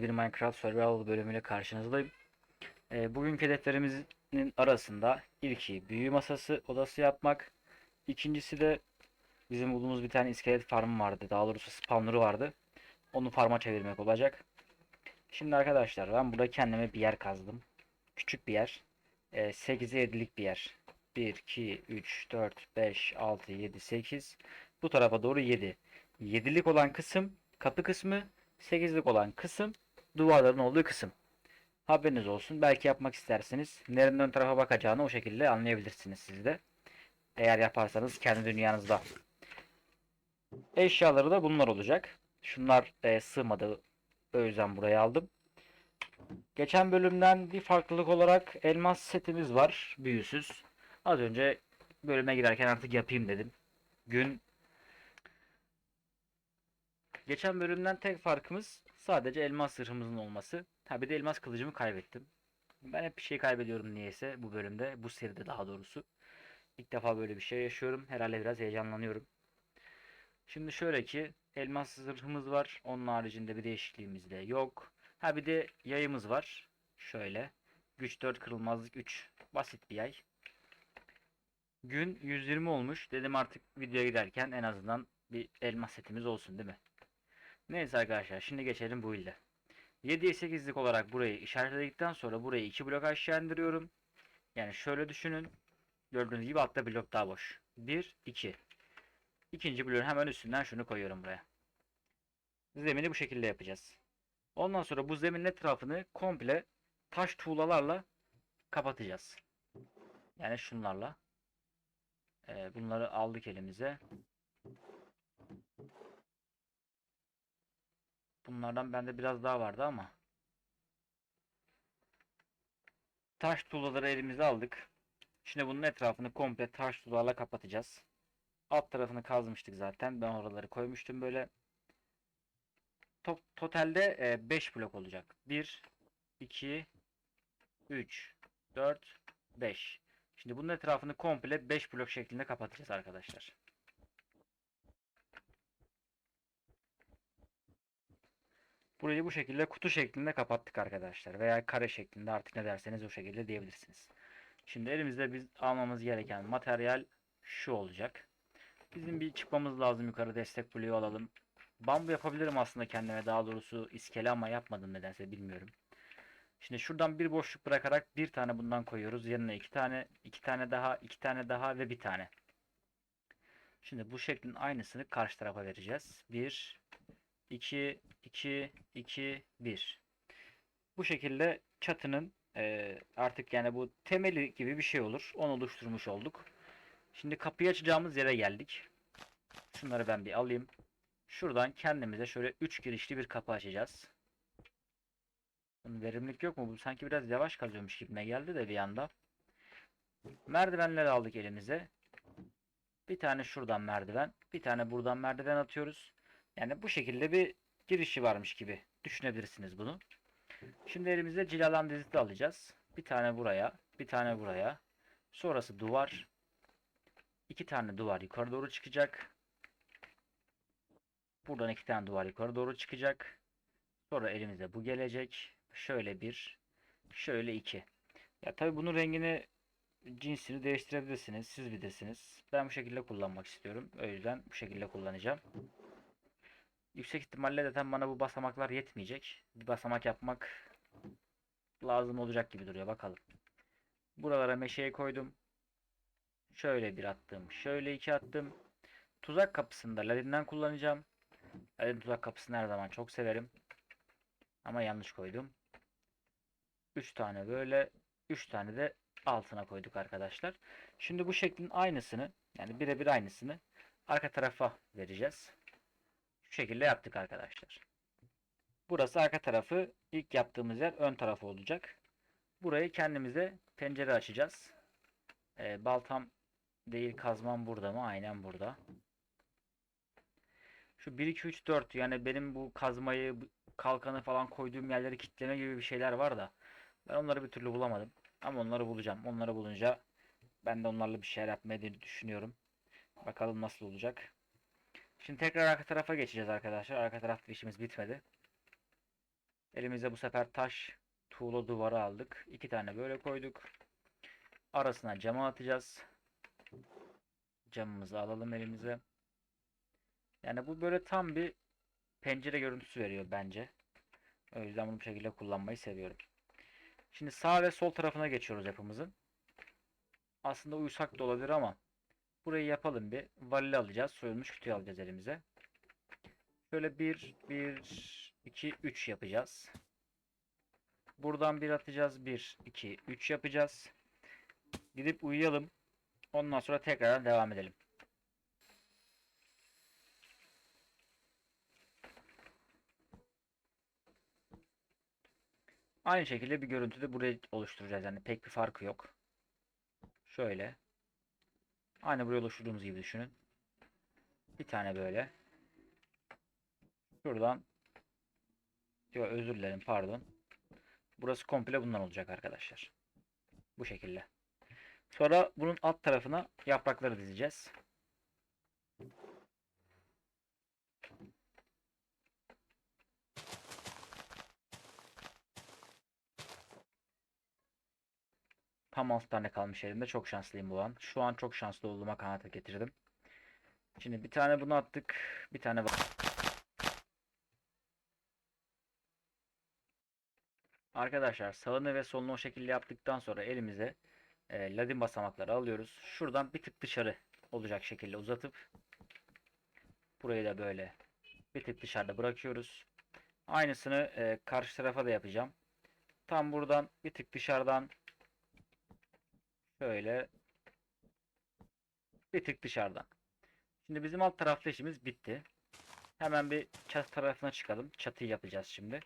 bir Minecraft Survival bölümüyle karşınızdayım. Ee, bugünkü hedeflerimizin arasında ilki büyü masası odası yapmak. İkincisi de bizim bulduğumuz bir tane iskelet farmı vardı. Daha doğrusu spawner'ı vardı. Onu farma çevirmek olacak. Şimdi arkadaşlar ben burada kendime bir yer kazdım. Küçük bir yer. Ee, 8'e 7'lik bir yer. 1, 2, 3, 4, 5, 6, 7, 8. Bu tarafa doğru 7. 7'lik olan kısım kapı kısmı. 8'lik olan kısım duvarların olduğu kısım. Haberiniz olsun. Belki yapmak isterseniz nerenin ön tarafa bakacağını o şekilde anlayabilirsiniz siz de. Eğer yaparsanız kendi dünyanızda. Eşyaları da bunlar olacak. Şunlar e, sığmadı. O yüzden buraya aldım. Geçen bölümden bir farklılık olarak elmas setimiz var. Büyüsüz. Az önce bölüme girerken artık yapayım dedim. Gün Geçen bölümden tek farkımız sadece elmas zırhımızın olması. Ha bir de elmas kılıcımı kaybettim. Ben hep bir şey kaybediyorum niyeyse bu bölümde. Bu seride daha doğrusu. İlk defa böyle bir şey yaşıyorum. Herhalde biraz heyecanlanıyorum. Şimdi şöyle ki elmas zırhımız var. Onun haricinde bir değişikliğimiz de yok. Ha bir de yayımız var. Şöyle. Güç 4 kırılmazlık 3. Basit bir yay. Gün 120 olmuş. Dedim artık videoya giderken en azından bir elmas setimiz olsun değil mi? Neyse arkadaşlar şimdi geçelim bu ilde. 7'ye 8'lik olarak burayı işaretledikten sonra burayı 2 blok aşağı indiriyorum. Yani şöyle düşünün. Gördüğünüz gibi altta blok daha boş. 1, 2. İkinci bloğun hemen üstünden şunu koyuyorum buraya. Zemini bu şekilde yapacağız. Ondan sonra bu zeminin etrafını komple taş tuğlalarla kapatacağız. Yani şunlarla. Ee, bunları aldık elimize. Bunlardan bende biraz daha vardı ama. Taş tuğlaları elimize aldık. Şimdi bunun etrafını komple taş tuğlalarla kapatacağız. Alt tarafını kazmıştık zaten. Ben oraları koymuştum böyle. To totalde 5 blok olacak. 1, 2, 3, 4, 5. Şimdi bunun etrafını komple 5 blok şeklinde kapatacağız arkadaşlar. Burayı bu şekilde kutu şeklinde kapattık arkadaşlar. Veya kare şeklinde artık ne derseniz o şekilde diyebilirsiniz. Şimdi elimizde biz almamız gereken materyal şu olacak. Bizim bir çıkmamız lazım yukarı destek bloğu alalım. Bambu yapabilirim aslında kendime daha doğrusu iskele ama yapmadım nedense bilmiyorum. Şimdi şuradan bir boşluk bırakarak bir tane bundan koyuyoruz. Yanına iki tane, iki tane daha, iki tane daha ve bir tane. Şimdi bu şeklin aynısını karşı tarafa vereceğiz. Bir, 2, 2, 2, 1. Bu şekilde çatının e, artık yani bu temeli gibi bir şey olur. Onu oluşturmuş olduk. Şimdi kapıyı açacağımız yere geldik. Şunları ben bir alayım. Şuradan kendimize şöyle 3 girişli bir kapı açacağız. Bunun verimlilik yok mu? Bu sanki biraz yavaş kazıyormuş gibime geldi de bir anda. Merdivenleri aldık elimize. Bir tane şuradan merdiven. Bir tane buradan merdiven atıyoruz. Yani bu şekilde bir girişi varmış gibi düşünebilirsiniz bunu. Şimdi elimizde cilalan diziti alacağız. Bir tane buraya, bir tane buraya. Sonrası duvar. İki tane duvar yukarı doğru çıkacak. Buradan iki tane duvar yukarı doğru çıkacak. Sonra elimize bu gelecek. Şöyle bir, şöyle iki. Ya tabi bunun rengini cinsini değiştirebilirsiniz. Siz bilirsiniz. Ben bu şekilde kullanmak istiyorum. O yüzden bu şekilde kullanacağım. Yüksek ihtimalle zaten bana bu basamaklar yetmeyecek. Bir basamak yapmak lazım olacak gibi duruyor. Bakalım. Buralara meşeyi koydum. Şöyle bir attım. Şöyle iki attım. Tuzak kapısında ladinden kullanacağım. Ladin tuzak kapısını her zaman çok severim. Ama yanlış koydum. 3 tane böyle. 3 tane de altına koyduk arkadaşlar. Şimdi bu şeklin aynısını yani birebir aynısını arka tarafa vereceğiz. Şu şekilde yaptık arkadaşlar. Burası arka tarafı. ilk yaptığımız yer ön tarafı olacak. Burayı kendimize pencere açacağız. Ee, baltam değil kazmam burada mı? Aynen burada. Şu 1 2 3 4 yani benim bu kazmayı kalkanı falan koyduğum yerleri kitleme gibi bir şeyler var da ben onları bir türlü bulamadım. Ama onları bulacağım. Onları bulunca ben de onlarla bir şeyler yapmayı düşünüyorum. Bakalım nasıl olacak. Şimdi tekrar arka tarafa geçeceğiz arkadaşlar. Arka tarafta işimiz bitmedi. Elimize bu sefer taş tuğla duvarı aldık. İki tane böyle koyduk. Arasına cama atacağız. Camımızı alalım elimize. Yani bu böyle tam bir pencere görüntüsü veriyor bence. O yüzden bunu bu şekilde kullanmayı seviyorum. Şimdi sağ ve sol tarafına geçiyoruz yapımızın. Aslında uyusak da olabilir ama burayı yapalım bir. Valli alacağız. Soyulmuş kütüğü alacağız elimize. Şöyle 1, 1, 2, 3 yapacağız. Buradan bir atacağız. 1, 2, 3 yapacağız. Gidip uyuyalım. Ondan sonra tekrardan devam edelim. Aynı şekilde bir görüntü de buraya oluşturacağız. Yani pek bir farkı yok. Şöyle. Aynı buraya oluşturduğumuz gibi düşünün. Bir tane böyle. Şuradan. Yok özür dilerim pardon. Burası komple bundan olacak arkadaşlar. Bu şekilde. Sonra bunun alt tarafına yaprakları dizeceğiz. Tam 6 tane kalmış elimde. Çok şanslıyım bu an. Şu an çok şanslı olduğuma kanaate getirdim. Şimdi bir tane bunu attık. Bir tane. Arkadaşlar sağını ve solunu o şekilde yaptıktan sonra elimize e, ladin basamakları alıyoruz. Şuradan bir tık dışarı olacak şekilde uzatıp burayı da böyle bir tık dışarıda bırakıyoruz. Aynısını e, karşı tarafa da yapacağım. Tam buradan bir tık dışarıdan şöyle bir tık dışarıdan. Şimdi bizim alt tarafta işimiz bitti. Hemen bir çatı tarafına çıkalım. Çatıyı yapacağız şimdi.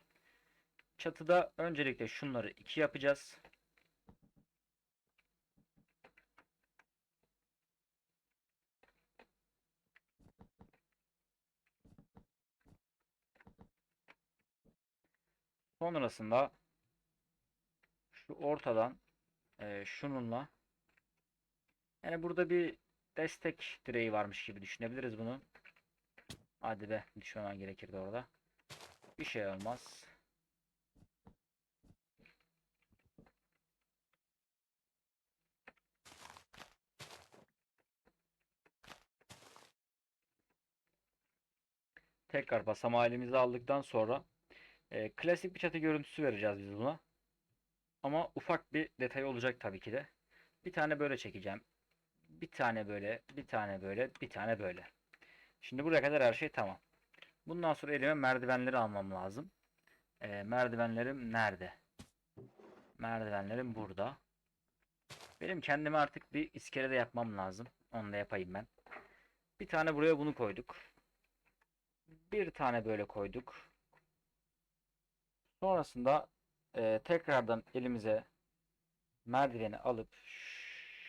Çatıda öncelikle şunları iki yapacağız. Sonrasında şu ortadan e, şununla yani burada bir destek direği varmış gibi düşünebiliriz bunu. Hadi be düşmemen gerekirdi orada. Bir şey olmaz. Tekrar basamağı elimize aldıktan sonra e, klasik bir çatı görüntüsü vereceğiz biz buna. Ama ufak bir detay olacak tabii ki de. Bir tane böyle çekeceğim. Bir tane böyle, bir tane böyle, bir tane böyle. Şimdi buraya kadar her şey tamam. Bundan sonra elime merdivenleri almam lazım. E, merdivenlerim nerede? Merdivenlerim burada. Benim kendime artık bir iskele de yapmam lazım. Onu da yapayım ben. Bir tane buraya bunu koyduk. Bir tane böyle koyduk. Sonrasında e, tekrardan elimize merdiveni alıp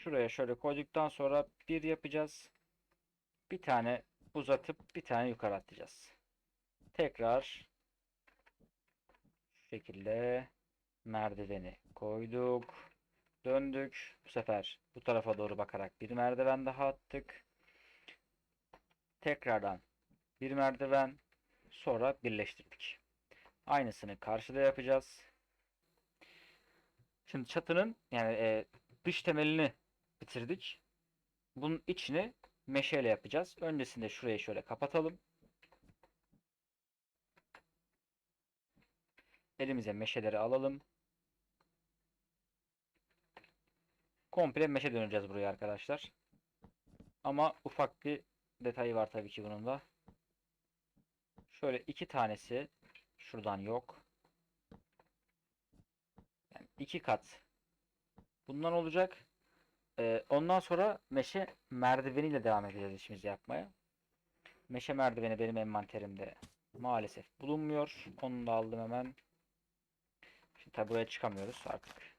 şuraya şöyle koyduktan sonra bir yapacağız. Bir tane uzatıp bir tane yukarı atacağız. Tekrar şu şekilde merdiveni koyduk. Döndük. Bu sefer bu tarafa doğru bakarak bir merdiven daha attık. Tekrardan bir merdiven sonra birleştirdik. Aynısını karşıda yapacağız. Şimdi çatının yani e, dış temelini bitirdik. Bunun içini meşeyle yapacağız. Öncesinde şurayı şöyle kapatalım. Elimize meşeleri alalım. Komple meşe döneceğiz buraya arkadaşlar. Ama ufak bir detayı var tabii ki bunun da. Şöyle iki tanesi şuradan yok. Yani iki kat bundan olacak. Ee, ondan sonra meşe merdiveniyle devam edeceğiz işimizi yapmaya. Meşe merdiveni benim envanterimde maalesef bulunmuyor. Onu da aldım hemen. Şimdi tabi buraya çıkamıyoruz artık.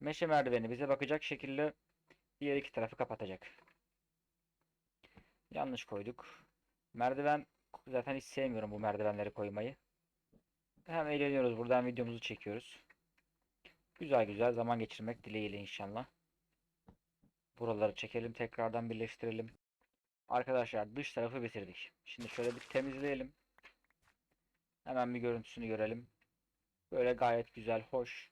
Meşe merdiveni bize bakacak şekilde diğer iki tarafı kapatacak. Yanlış koyduk. Merdiven zaten hiç sevmiyorum bu merdivenleri koymayı. Hem eğleniyoruz buradan videomuzu çekiyoruz. Güzel güzel zaman geçirmek dileğiyle inşallah. Buraları çekelim tekrardan birleştirelim. Arkadaşlar dış tarafı bitirdik. Şimdi şöyle bir temizleyelim. Hemen bir görüntüsünü görelim. Böyle gayet güzel, hoş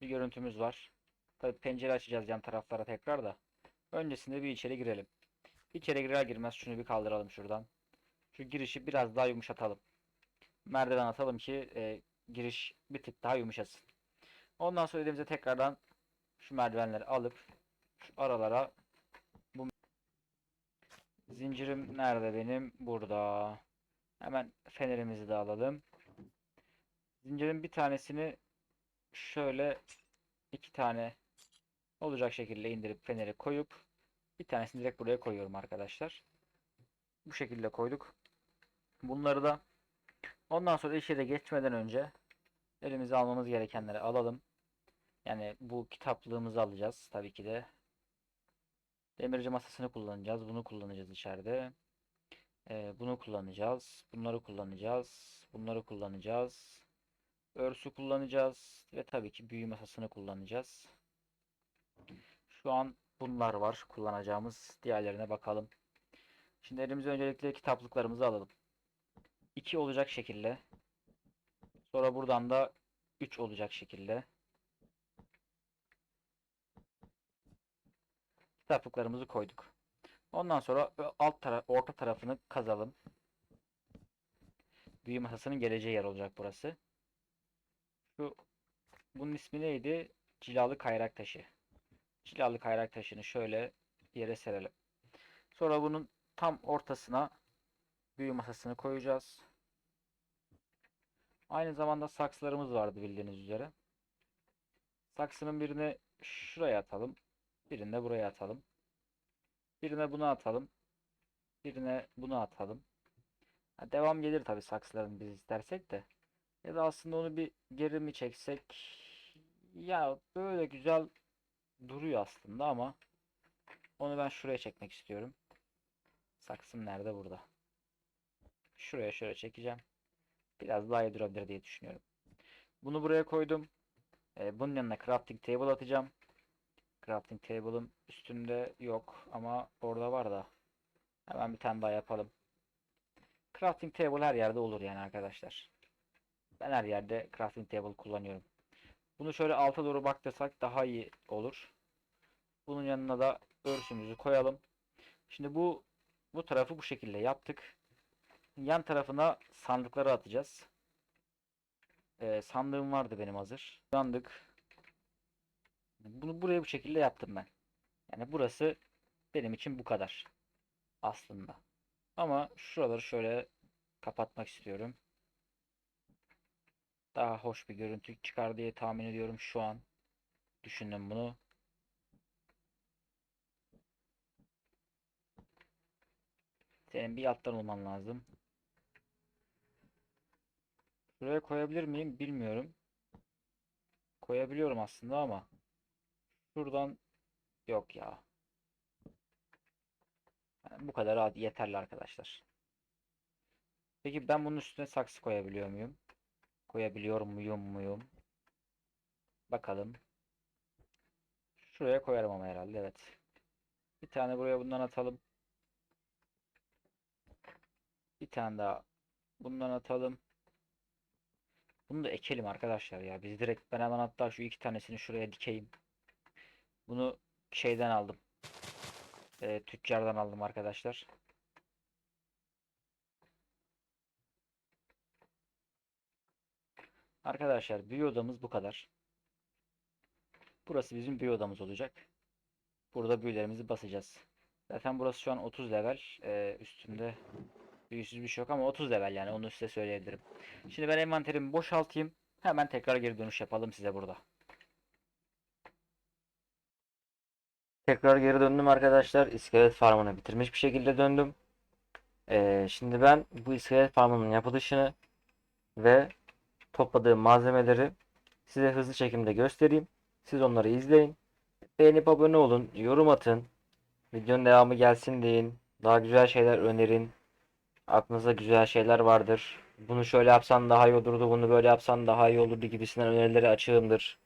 bir görüntümüz var. Tabii pencere açacağız yan taraflara tekrar da. Öncesinde bir içeri girelim. İçeri girer girmez şunu bir kaldıralım şuradan. Şu girişi biraz daha yumuşatalım. Merdiven atalım ki e, giriş bir tık daha yumuşasın. Ondan sonra elimize tekrardan şu merdivenleri alıp şu aralara bu zincirim nerede benim? Burada. Hemen fenerimizi de alalım. Zincirin bir tanesini şöyle iki tane olacak şekilde indirip feneri koyup bir tanesini direkt buraya koyuyorum arkadaşlar. Bu şekilde koyduk. Bunları da ondan sonra işe geçmeden önce elimize almamız gerekenleri alalım. Yani bu kitaplığımızı alacağız tabii ki de. Demirci masasını kullanacağız. Bunu kullanacağız içeride. Ee, bunu kullanacağız. Bunları kullanacağız. Bunları kullanacağız. Örsü kullanacağız. Ve tabii ki büyü masasını kullanacağız. Şu an bunlar var kullanacağımız. Diğerlerine bakalım. Şimdi elimize öncelikle kitaplıklarımızı alalım. 2 olacak şekilde. Sonra buradan da 3 olacak şekilde. Kitaplıklarımızı koyduk. Ondan sonra alt taraf, orta tarafını kazalım. Büyü masasının geleceği yer olacak burası. Şu bunun ismi neydi? Cilalı kayrak taşı. Cilalı kayrak taşını şöyle yere serelim. Sonra bunun tam ortasına büyü masasını koyacağız. Aynı zamanda saksılarımız vardı bildiğiniz üzere. Saksının birini şuraya atalım. Birini de buraya atalım. Birine bunu atalım. Birine bunu atalım. Ha, devam gelir tabi saksıların biz istersek de. Ya da aslında onu bir geri mi çeksek? Ya böyle güzel duruyor aslında ama onu ben şuraya çekmek istiyorum. Saksım nerede? Burada. Şuraya şöyle çekeceğim. Biraz daha iyi durabilir diye düşünüyorum. Bunu buraya koydum. Ee, bunun yanına crafting table atacağım. Crafting table'ım üstünde yok ama orada var da. Hemen bir tane daha yapalım. Crafting table her yerde olur yani arkadaşlar. Ben her yerde crafting table kullanıyorum. Bunu şöyle alta doğru baktırsak daha iyi olur. Bunun yanına da örsümüzü koyalım. Şimdi bu bu tarafı bu şekilde yaptık. Yan tarafına sandıkları atacağız. Ee, sandığım vardı benim hazır. Sandık. Bunu buraya bu şekilde yaptım ben. Yani burası benim için bu kadar. Aslında. Ama şuraları şöyle kapatmak istiyorum. Daha hoş bir görüntü çıkar diye tahmin ediyorum şu an. Düşündüm bunu. Senin bir alttan olman lazım. Şuraya koyabilir miyim bilmiyorum. Koyabiliyorum aslında ama şuradan yok ya. Yani bu kadar ad- yeterli arkadaşlar. Peki ben bunun üstüne saksı koyabiliyor muyum? Koyabiliyor muyum muyum? Bakalım. Şuraya koyarım ama herhalde evet. Bir tane buraya bundan atalım. Bir tane daha bundan atalım. Bunu da ekelim arkadaşlar ya. Biz direkt ben hemen hatta şu iki tanesini şuraya dikeyim. Bunu şeyden aldım. Ee, tüccardan aldım arkadaşlar. Arkadaşlar büyü odamız bu kadar. Burası bizim büyü odamız olacak. Burada büyülerimizi basacağız. Zaten burası şu an 30 level. Ee, üstünde büyüsüz bir şey yok ama 30 level yani onu size söyleyebilirim. Şimdi ben envanterimi boşaltayım. Hemen tekrar geri dönüş yapalım size burada. Tekrar geri döndüm arkadaşlar. İskelet farmını bitirmiş bir şekilde döndüm. Ee, şimdi ben bu iskelet farmının yapılışını ve topladığım malzemeleri size hızlı çekimde göstereyim. Siz onları izleyin. Beğenip abone olun, yorum atın. Videonun devamı gelsin deyin. Daha güzel şeyler önerin. Aklınızda güzel şeyler vardır. Bunu şöyle yapsan daha iyi olurdu, bunu böyle yapsan daha iyi olurdu gibisinden önerileri açığımdır.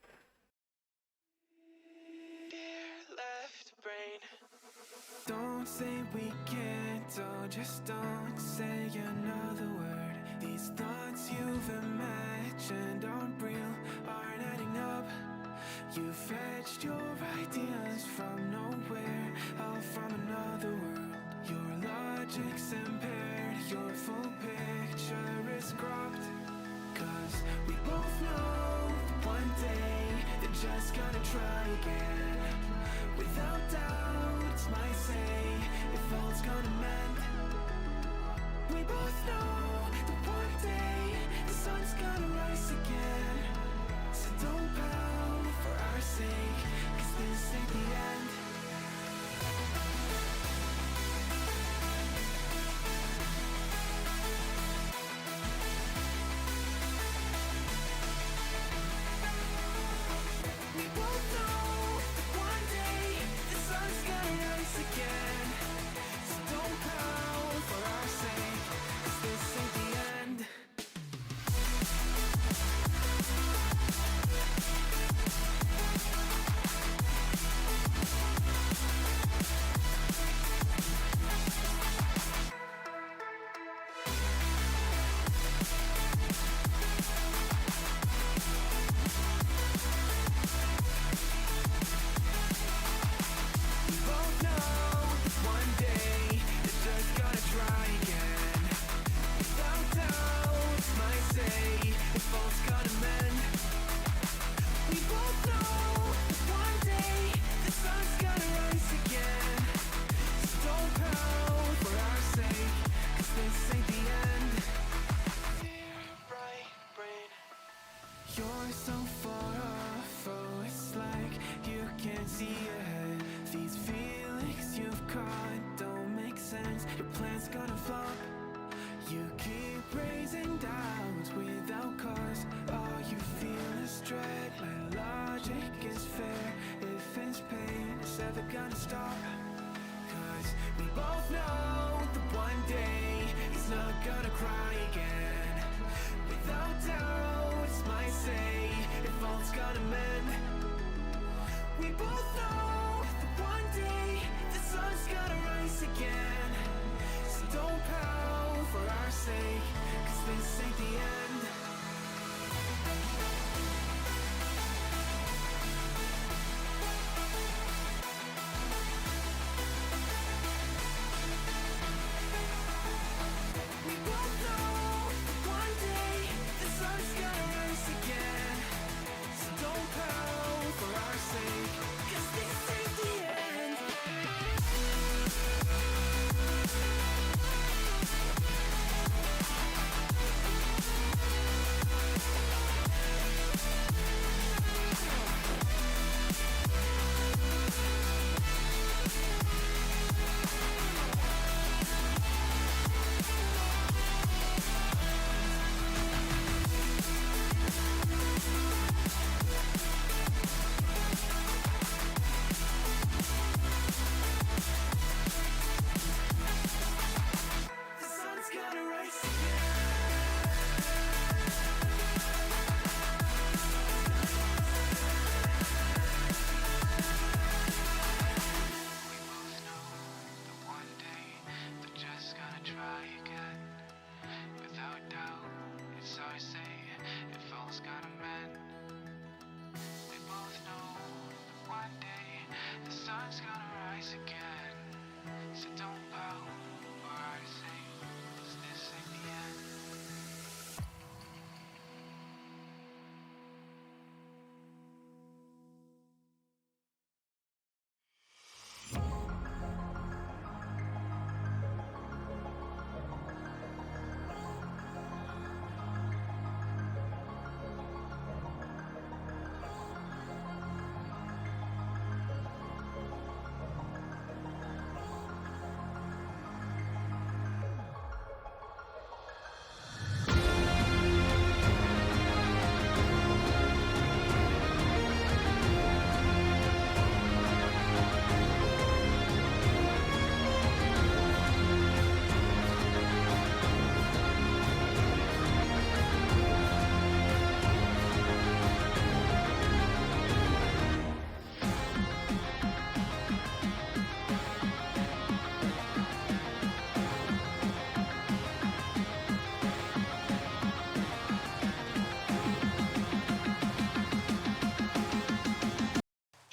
Just gonna try again. Without doubt, it's my say if all's gonna mend. We both Gonna flop. You keep raising doubts without cause. All you feel is. My logic is fair. If it's pain, it's ever gonna stop. Cause we both know that one day he's not gonna cry again. Without doubt, it's my say if all's gonna mend. We both know that one day the sun's gonna rise again. Don't pout for our sake, cause this ain't the end.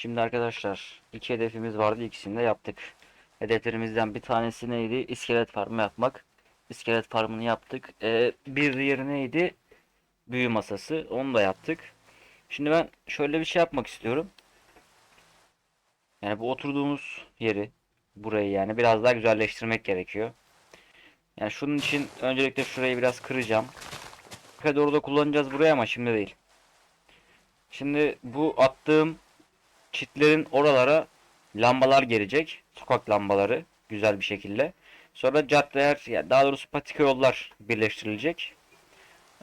Şimdi arkadaşlar iki hedefimiz vardı ikisini de yaptık. Hedeflerimizden bir tanesi neydi? İskelet farmı yapmak. İskelet farmını yaptık. Ee, bir diğeri neydi? Büyü masası. Onu da yaptık. Şimdi ben şöyle bir şey yapmak istiyorum. Yani bu oturduğumuz yeri burayı yani biraz daha güzelleştirmek gerekiyor. Yani şunun için öncelikle şurayı biraz kıracağım. Doğru da kullanacağız buraya ama şimdi değil. Şimdi bu attığım çitlerin oralara lambalar gelecek. Sokak lambaları güzel bir şekilde. Sonra caddeler daha doğrusu patika yollar birleştirilecek.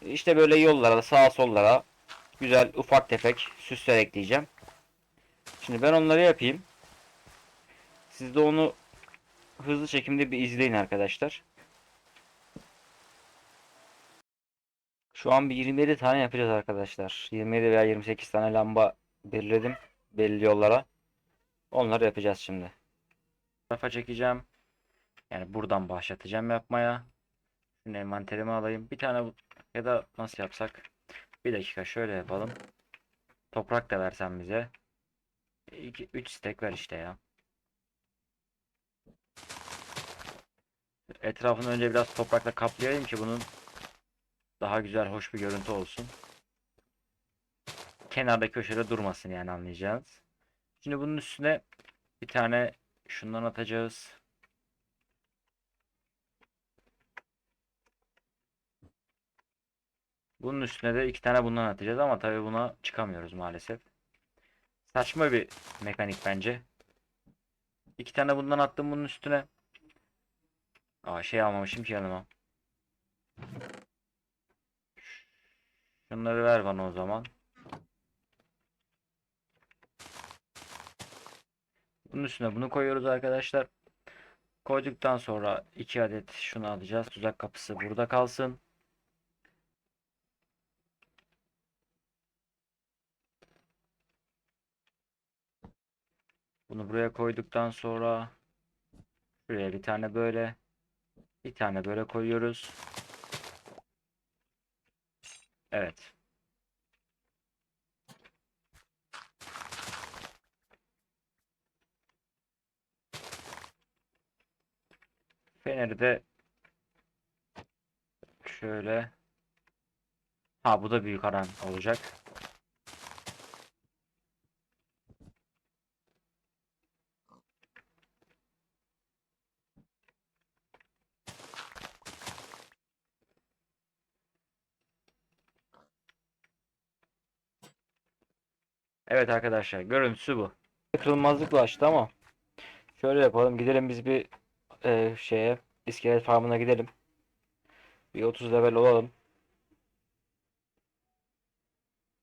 İşte böyle yollara sağa sollara güzel ufak tefek süsler ekleyeceğim. Şimdi ben onları yapayım. Siz de onu hızlı çekimde bir izleyin arkadaşlar. Şu an bir 27 tane yapacağız arkadaşlar. 27 veya 28 tane lamba belirledim belli yollara. Onları yapacağız şimdi. Tarafa çekeceğim. Yani buradan başlatacağım yapmaya. Şimdi envanterimi alayım. Bir tane ya da nasıl yapsak? Bir dakika şöyle yapalım. Toprak da versen bize. 2 3 stek ver işte ya. Etrafını önce biraz toprakla kaplayayım ki bunun daha güzel, hoş bir görüntü olsun. Kenarda köşede durmasın yani anlayacağınız. Şimdi bunun üstüne bir tane şundan atacağız. Bunun üstüne de iki tane bundan atacağız ama tabii buna çıkamıyoruz maalesef. Saçma bir mekanik bence. İki tane bundan attım bunun üstüne. Aa şey almamışım ki yanıma. Şunları ver bana o zaman. Bunun üstüne bunu koyuyoruz arkadaşlar. Koyduktan sonra iki adet şunu alacağız. Tuzak kapısı burada kalsın. Bunu buraya koyduktan sonra şuraya bir tane böyle bir tane böyle koyuyoruz. Evet. Feneri de şöyle ha bu da büyük aran olacak. Evet arkadaşlar görüntüsü bu. Kırılmazlık ulaştı ama şöyle yapalım gidelim biz bir e, şeye iskelet farmına gidelim. Bir 30 level olalım.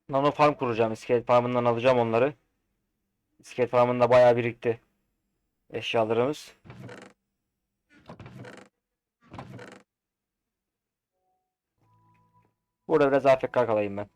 Nano farm kuracağım. İskelet farmından alacağım onları. İskelet farmında bayağı birikti. Eşyalarımız. Burada biraz AFK kalayım ben.